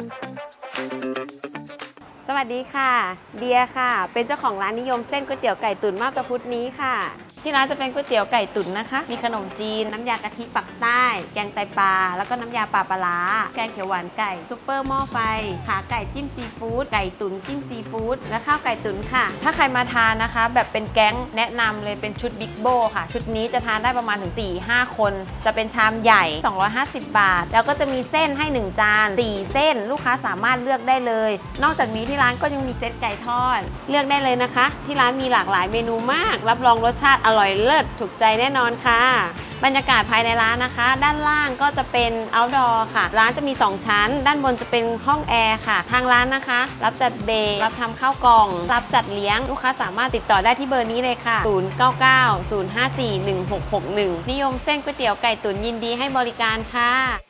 thank you สวัสดีค่ะ เดียค่ะ เป็นเจ้าของร้านนิยมเส้นก๋วยเตี๋ยวไก่ตุ๋นมาบตาพุธนี้ค่ะ ที่ร้านจะเป็นก๋วยเตี๋ยวไก่ตุ๋นนะคะ มีขนมจีน น้ำยากะทิปักใต้ แกงไตปลา แล้วก็น้ำยาปลาปลาร้าแกงเขียวหวานไก่ ซุปเปอร์หม้อไฟ ขาไก่จิ้มซีฟู้ด ไก่ตุ๋นจิ้มซีฟู้ด และข้าวไก่ตุ๋นค่ะ ถ้าใครมาทานนะคะ แบบเป็นแก๊งแนะนำเลยเป็นชุดบิ๊กโบค่ะ ชุดนี้จะทานได้ประมาณถึง 4-5 คน จะเป็นชามใหญ่ 250 บาท แล้วก็จะมีเส้นให้ 1 จาน 4 เส้น ลูกค้าสามารถเลือกได้เลย นอกจากนี้ที่ร้านก็ยังมีเซตไก่ทอด เลือกได้เลยนะคะ ที่ร้านมีหลากหลายเมนูมาก รับรองรสชาติอร่อยเลิศถูกใจแน่นอนค่ะ บรรยากาศภายในร้านนะคะ ด้านล่างก็จะเป็น outdoor ค่ะ ร้านจะมี 2 ชั้น ด้านบนจะเป็นห้องแอร์ค่ะ ทางร้านนะคะ รับจัดเบรรับทำข้าวกล่อง รับจัดเลี้ยง ลูกค้าสามารถติดต่อได้ที่เบอร์นี้เลยค่ะ 099 054 1661 นิยมเส้นก๋วยเตี๋ยวไก่ตุ๋นยินดีให้บริการค่ะ